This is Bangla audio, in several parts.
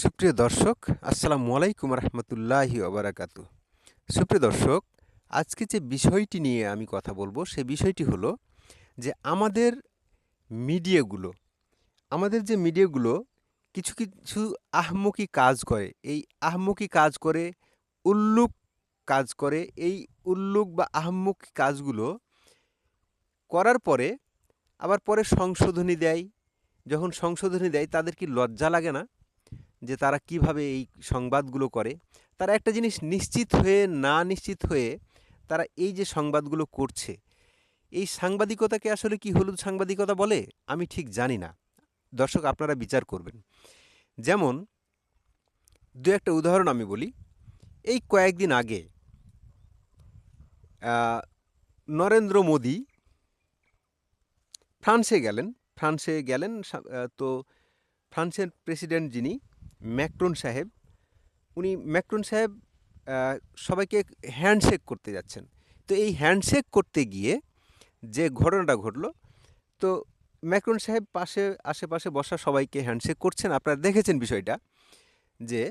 সুপ্রিয় দর্শক, আসসালামু আলাইকুম রহমতুল্লাহি ওবরাকাতু সুপ্রিয় দর্শক, আজকে যে বিষয়টি নিয়ে আমি কথা বলব, সে বিষয়টি হলো যে আমাদের মিডিয়াগুলো, আমাদের যে মিডিয়াগুলো কিছু কিছু আহমকি কাজ করে, এই আহমকি কাজ করে উল্লুক কাজ করে, এই উল্লুক বা আহমক কাজগুলো করার পরে আবার পরে সংশোধনী দেয়। যখন সংশোধনী দেয়, তাদের কি লজ্জা লাগে না? যে তারা কীভাবে এই সংবাদগুলো করে, তারা একটা জিনিস নিশ্চিত হয়ে, না নিশ্চিত হয়ে তারা এই যে সংবাদগুলো করছে, এই সাংবাদিকতাকে আসলে কি হলুদ সাংবাদিকতা বলে? আমি ঠিক জানি না। দর্শক, আপনারা বিচার করবেন। যেমন, দু একটা উদাহরণ আমি বলি। এই কয়েকদিন আগে নরেন্দ্র মোদি ফ্রান্সে গেলেন। ফ্রান্সে গেলেন তো ফ্রান্সের প্রেসিডেন্ট যিনি ম্যাক্রন সাহেব, উনি ম্যাক্রন সাহেব সবাইকে হ্যান্ডশেক করতে যাচ্ছেন। তো এই হ্যান্ডশেক করতে গিয়ে যে ঘটনাটা ঘটলো, তো ম্যাক্রন সাহেব পাশে, আশেপাশে বসা সবাইকে হ্যান্ডশেক করছেন। আপনারা দেখেছেন বিষয়টা যে,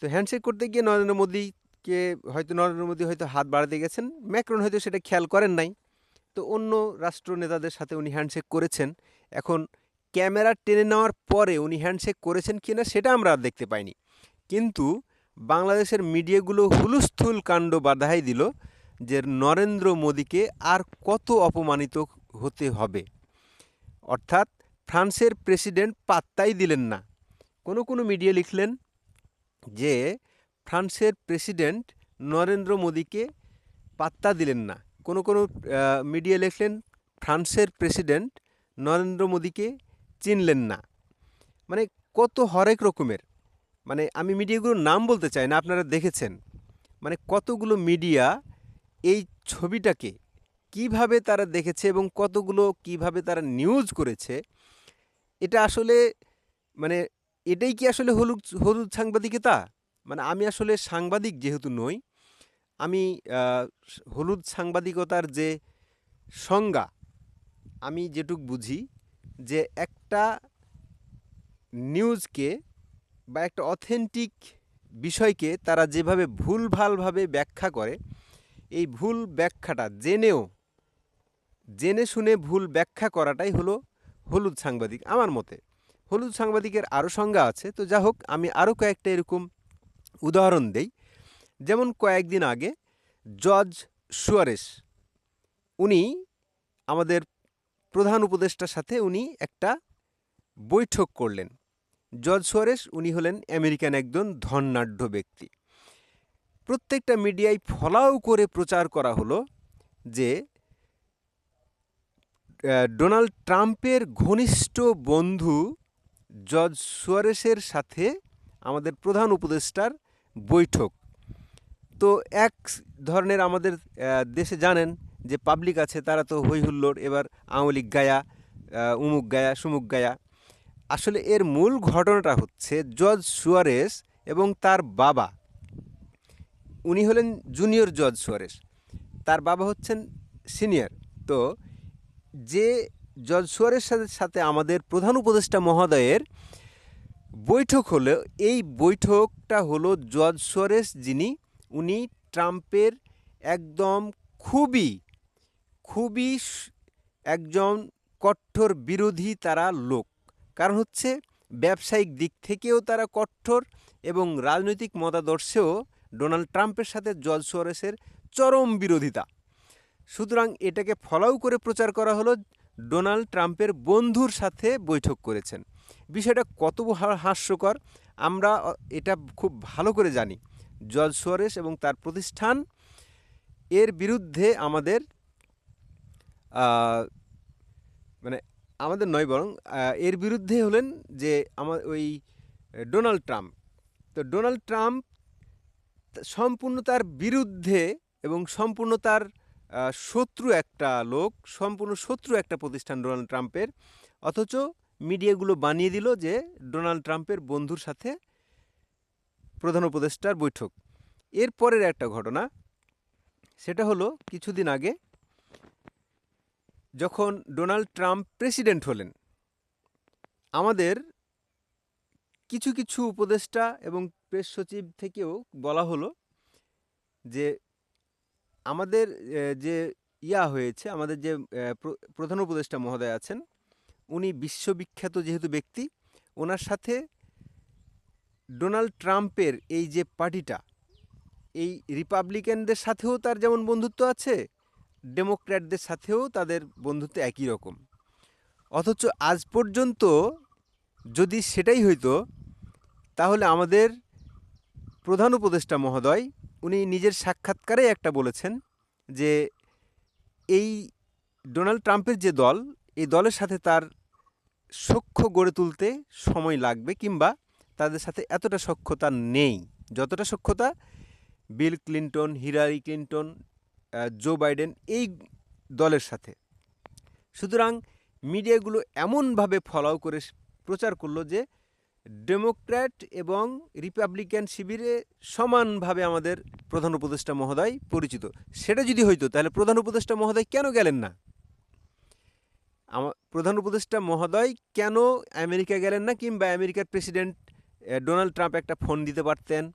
তো হ্যান্ডশেক করতে গিয়ে নরেন্দ্র মোদীকে হয়তো, নরেন্দ্র মোদী হয়তো হাত বাড়াতে গেছেন ম্যাক্রন হয়তো সেটা খেয়াল করেন নাই। তো অন্য রাষ্ট্র নেতাদের সাথে উনি হ্যান্ডশেক করেছেন। এখন ক্যামেরা টেনে নেওয়ার পরে উনি হ্যান্ডশেক করেছেন কি না সেটা আমরা আর দেখতে পাইনি। কিন্তু বাংলাদেশের মিডিয়াগুলো হুলুস্থুল কাণ্ড বাধাই দিল যে নরেন্দ্র মোদীকে আর কত অপমানিত হতে হবে। অর্থাৎ ফ্রান্সের প্রেসিডেন্ট পাত্তাই দিলেন না। কোনো কোনো মিডিয়া লিখলেন যে ফ্রান্সের প্রেসিডেন্ট নরেন্দ্র মোদীকে পাত্তা দিলেন না। কোনো কোনো মিডিয়া লিখলেন ফ্রান্সের প্রেসিডেন্ট নরেন্দ্র মোদীকে চিনলেন না। মানে কত হরেক রকমের। মানে আমি মিডিয়াগুলোর নাম বলতে চাই না, আপনারা দেখেছেন। মানে কতগুলো মিডিয়া এই ছবিটাকে কীভাবে তারা দেখেছে এবং কতগুলো কীভাবে তারা নিউজ করেছে, এটা আসলে মানে এটাই কি আসলে হলুদ হলুদ সাংবাদিকতা মানে আমি আসলে সাংবাদিক যেহেতু নই, আমি হলুদ সাংবাদিকতার যে সংজ্ঞা, আমি যেটুক বুঝি যে একটা নিউজকে বা একটা অথেন্টিক বিষয়কে তারা যেভাবে ভুলভালভাবে ব্যাখ্যা করে, এই ভুল ব্যাখ্যাটা জেনেও, জেনে শুনে ভুল ব্যাখ্যা করাটাই হলো হলুদ সাংবাদিক আমার মতে। হলুদ সাংবাদিকের আরও সংজ্ঞা আছে, তো যা হোক, আমি আরও কয়েকটা এরকম উদাহরণ দেই। যেমন কয়েকদিন আগে জর্জ সুয়ারেস উনি আমাদের প্রধান উপদেষ্টার সাথে উনি একটা বৈঠক করলেন। জর্জ সোয়ারেস উনি হলেন আমেরিকান একজন ধনাঢ্য ব্যক্তি। প্রত্যেকটা মিডিয়ায় ফলাও করে প্রচার করা হলো যে ডোনাল্ড ট্রাম্পের ঘনিষ্ঠ বন্ধু জর্জ সোয়ারেসের সাথে আমাদের প্রধান উপদেষ্টার বৈঠক। তো এক ধরনের আমাদের দেশে জানেন যে পাবলিক আছে, তারা তো হই হুল্লোড় এবার আওয়ামী লীগ গায়া উমুক গায়া, সুমুক গায়া। আসলে এর মূল ঘটনাটা হচ্ছে জর্জ সুয়ারেস এবং তার বাবা। উনি হলেন জুনিয়র জর্জ সুয়ারেস তার বাবা হচ্ছেন সিনিয়র। তো যে জর্জ সুয়ারের সাথে সাথে আমাদের প্রধান উপদেষ্টা মহোদয়ের বৈঠক হলো, এই বৈঠকটা হলো জর্জ সোরেস যিনি, উনি ট্রাম্পের একদম খুবই খুবই একজন কঠোর বিরোধী তারা লোক। কারণ হচ্ছে ব্যবসায়িক দিক থেকেও তারা কঠোর এবং রাজনৈতিক মতাদর্শেও ডোনাল্ড ট্রাম্পের সাথে জর্জ সোরেসের চরম বিরোধিতা। সুতরাং এটাকে ফলাও করে প্রচার করা হলো ডোনাল্ড ট্রাম্পের বন্ধুর সাথে বৈঠক করেছেন। বিষয়টা কত হাস্যকর, আমরা এটা খুব ভালো করে জানি। জর্জ সোয়ারেস এবং তার প্রতিষ্ঠান এর বিরুদ্ধে আমাদের মানে আমাদের নয় বরং এর বিরুদ্ধে হলেন যে আমার ওই ডোনাল্ড ট্রাম্প। তো ডোনাল্ড ট্রাম্প সম্পূর্ণ তার বিরুদ্ধে এবং সম্পূর্ণ তার শত্রু একটা লোক, সম্পূর্ণ শত্রু একটা প্রতিষ্ঠান ডোনাল্ড ট্রাম্পের। অথচ মিডিয়াগুলো বানিয়ে দিল যে ডোনাল্ড ট্রাম্পের বন্ধুর সাথে প্রধান উপদেষ্টার বৈঠক। এরপরের একটা ঘটনা, সেটা হলো কিছুদিন আগে যখন ডোনাল্ড ট্রাম্প প্রেসিডেন্ট হলেন, আমাদের কিছু কিছু উপদেষ্টা এবং প্রেস সচিব থেকেও বলা হলো যে আমাদের যে ইয়া হয়েছে, আমাদের যে প্রধান উপদেষ্টা মহোদয় আছেন, উনি বিশ্ববিখ্যাত যেহেতু ব্যক্তি, ওনার সাথে ডোনাল্ড ট্রাম্পের এই যে পার্টিটা, এই রিপাবলিকানদের সাথেও তার যেমন বন্ধুত্ব আছে ডেমোক্র্যাটদের সাথেও তাদের বন্ধুত্ব একই রকম। অথচ আজ পর্যন্ত যদি সেটাই হইতো, তাহলে আমাদের প্রধান উপদেষ্টা মহোদয়, উনি নিজের সাক্ষাৎকারে একটা বলেছেন যে, এই ডোনাল্ড ট্রাম্পের যে দল, এই দলের সাথে তার সখ্য গড়ে তুলতে সময় লাগবে কিংবা তাদের সাথে এতটা সখ্যতা নেই। যতটা সখ্যতা, Bill Clinton, Hillary Clinton Joe Biden এই দলের সাথে। সুতরাং মিডিয়াগুলো এমনভাবে ফলো করে প্রচার করল যে ডেমোক্র্যাট এবং রিপাবলিকান শিবিরে সমানভাবে আমাদের প্রধান উপদেষ্টা মহোদয় পরিচিত। সেটা যদি হইতো, তাহলে প্রধান উপদেষ্টা মহোদয় কেন গেলেন না? আমার প্রধান উপদেষ্টা মহোদয় কেন আমেরিকা গেলেন না? কিংবা আমেরিকার প্রেসিডেন্ট ডোনাল্ড ট্রাম্প একটা ফোন দিতে পারতেন,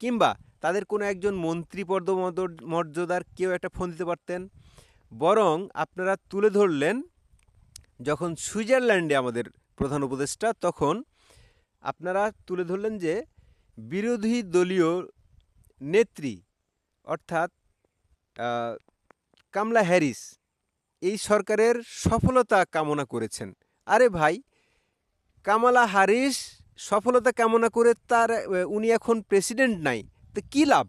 কিংবা তাদের কোনো একজন মন্ত্রী পদ মর্যাদার কেউ একটা ফোন দিতে পারতেন। বরং আপনারা তুলে ধরলেন যখন সুইজারল্যান্ডে আমাদের প্রধান উপদেষ্টা, তখন আপনারা তুলে ধরলেন যে বিরোধী দলীয় নেত্রী অর্থাৎ কামলা হ্যারিস এই সরকারের সফলতা কামনা করেছেন। আরে ভাই, কামালা হারিস সফলতা কামনা করে তার উনি এখন প্রেসিডেন্ট নাই। তো কী লাভ?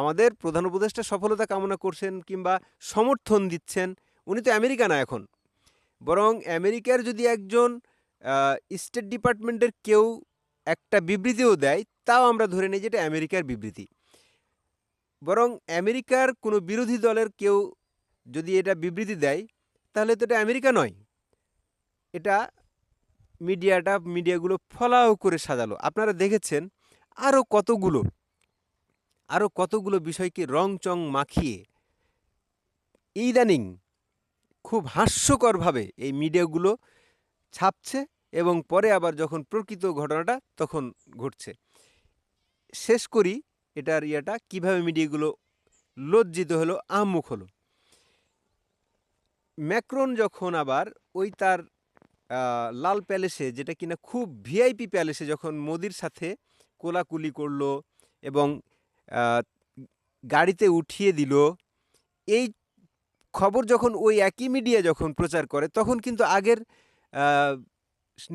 আমাদের প্রধান উপদেষ্টা সফলতা কামনা করছেন কিংবা সমর্থন দিচ্ছেন, উনি তো আমেরিকা না এখন। বরং আমেরিকার যদি একজন স্টেট ডিপার্টমেন্টের কেউ একটা বিবৃতিও দেয়, তাও আমরা ধরে নিই যেটা আমেরিকার বিবৃতি। বরং আমেরিকার কোনো বিরোধী দলের কেউ যদি এটা বিবৃতি দেয়, তাহলে তো এটা আমেরিকা নয়। এটা মিডিয়াটা, মিডিয়াগুলো ফলাও করে সাজালো। আপনারা দেখেছেন আরও কতগুলো আরও কতগুলো বিষয়কে রং চং মাখিয়ে ইদানিং খুব হাস্যকরভাবে এই মিডিয়াগুলো ছাপছে এবং পরে আবার যখন প্রকৃত ঘটনাটা তখন ঘটছে। শেষ করি এটার ইয়েটা, কীভাবে মিডিয়াগুলো লজ্জিত হলো আহমুখ হলো। ম্যাক্রন যখন আবার ওই তার লাল প্যালেসে, যেটা কিনা খুব ভিআইপি প্যালেসে যখন মোদির সাথে কোলাকুলি করল এবং গাড়িতে উঠিয়ে দিল। এই খবর যখন ওই একই মিডিয়া যখন প্রচার করে, তখন কিন্তু আগের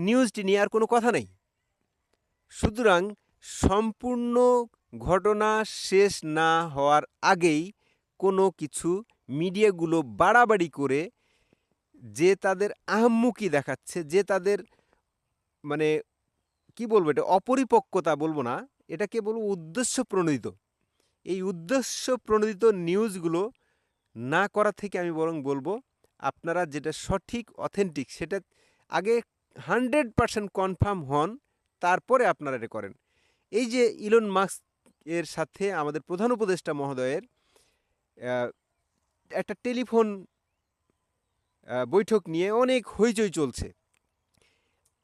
নিউজটি নিয়ে আর কোনো কথা নেই। সুতরাং সম্পূর্ণ ঘটনা শেষ না হওয়ার আগেই কোনো কিছু মিডিয়াগুলো বাড়াবাড়ি করে যে তাদের আহম্মুকি দেখাচ্ছে, যে তাদের মানে কি বলব এটা, অপরিপক্কতা বলব না এটাকে বলব উদ্দেশ্য প্রণোদিত। এই উদ্দেশ্য প্রণোদিত নিউজগুলো না করা থেকে আমি বরং বলব, আপনারা যেটা সঠিক, অথেন্টিক, সেটা আগে হান্ড্রেড পারসেন্ট কনফার্ম হন, তারপরে আপনারা এটা করেন। এই যে ইলন মাস্ক এর সাথে আমাদের প্রধান উপদেষ্টা মহোদয়ের একটা টেলিফোন বৈঠক নিয়ে অনেক হইচই চলছে।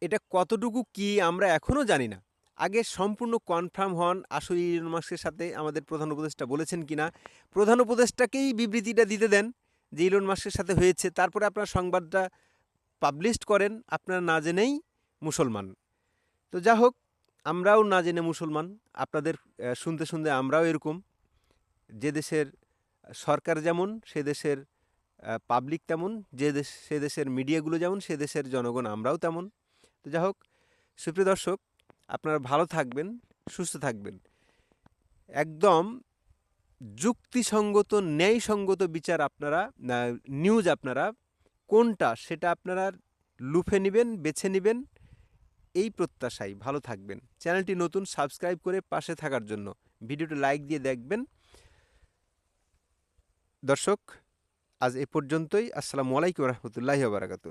এটা কতটুকু কি আমরা এখনও জানি না। আগে সম্পূর্ণ কনফার্ম হন আসলে ইলন মাস্কের সাথে আমাদের প্রধান উপদেষ্টা বলেছেন কিনা। প্রধান উপদেষ্টাকেই বিবৃতিটা দিতে দেন যে ইলন মাস্কের সাথে হয়েছে। তারপরে আপনার সংবাদটা পাবলিশ করেন, আপনারা না জেনেই মুসলমান। তো যা হোক, আমরাও না জেনে মুসলমান। আপনাদের শুনতে শুনতে আমরাও এরকম। যে দেশের সরকার যেমন, সে দেশের পাবলিক তেমন। যে দেশ, সে দেশের মিডিয়াগুলো যেমন, সে দেশের জনগণ আমরাও তেমন। তো যা হোক, সুপ্রিয় দর্শক আপনারা ভালো থাকবেন, সুস্থ থাকবেন। একদম যুক্তিসঙ্গত, ন্যায়সঙ্গত বিচার আপনারা নিউজ আপনারা, কোনটা সেটা আপনারা লুফে নেবেন, বেছে নেবেন, এই প্রত্যাশায় ভালো থাকবেন। চ্যানেলটি নতুন, সাবস্ক্রাইব করে পাশে থাকার জন্য ভিডিওটি লাইক দিয়ে দেখবেন। দর্শক, আজ এ পর্যন্তই। আসসালামু আলাইকুম রহমতুল্লাহি বারাকাতু